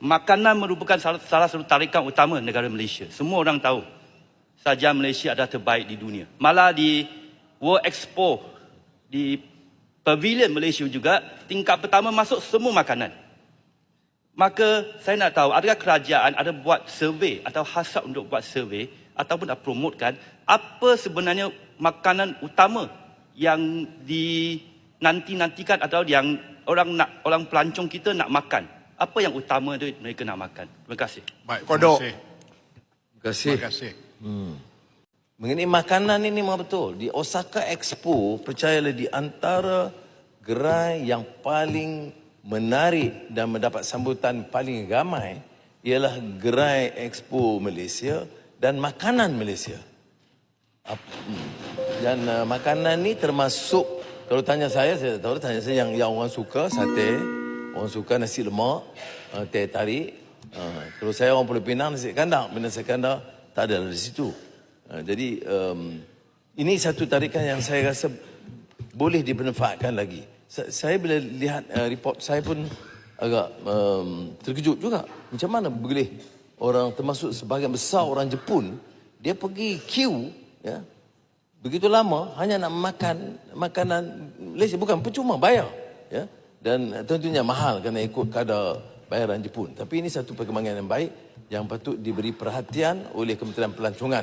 makanan merupakan salah, salah satu tarikan utama negara Malaysia. Semua orang tahu saja Malaysia adalah terbaik di dunia. Malah di World Expo di Pavilion Malaysia juga tingkat pertama masuk semua makanan. Maka saya nak tahu adakah kerajaan ada buat survey atau hasrat untuk buat survey ataupun dah promotekan apa sebenarnya makanan utama yang dinanti-nantikan atau yang orang nak orang pelancong kita nak makan. Apa yang utama tu mereka nak makan. Terima kasih. Baik, Kodok. terima Terima kasih. Terima kasih. Mengenai makanan ini memang betul. Di Osaka Expo, percayalah di antara gerai yang paling menarik dan mendapat sambutan paling ramai ialah gerai Expo Malaysia dan makanan Malaysia. Hmm. Dan uh, makanan ni termasuk kalau tanya saya saya tak tahu tanya saya yang yang orang suka sate, orang suka nasi lemak, uh, teh tarik. Uh, kalau saya orang Pulau Pinang nasi kandang, benda nasi kandang tak ada di situ. Uh, jadi um, ini satu tarikan yang saya rasa boleh dimanfaatkan lagi. Sa- Saya bila lihat uh, report saya pun agak um, terkejut juga. Macam mana boleh orang termasuk sebahagian besar orang Jepun dia pergi queue ya begitu lama hanya nak makan makanan Malaysia bukan percuma bayar ya dan tentunya mahal kerana ikut kadar bayaran Jepun. Tapi ini satu perkembangan yang baik yang patut diberi perhatian oleh Kementerian Pelancongan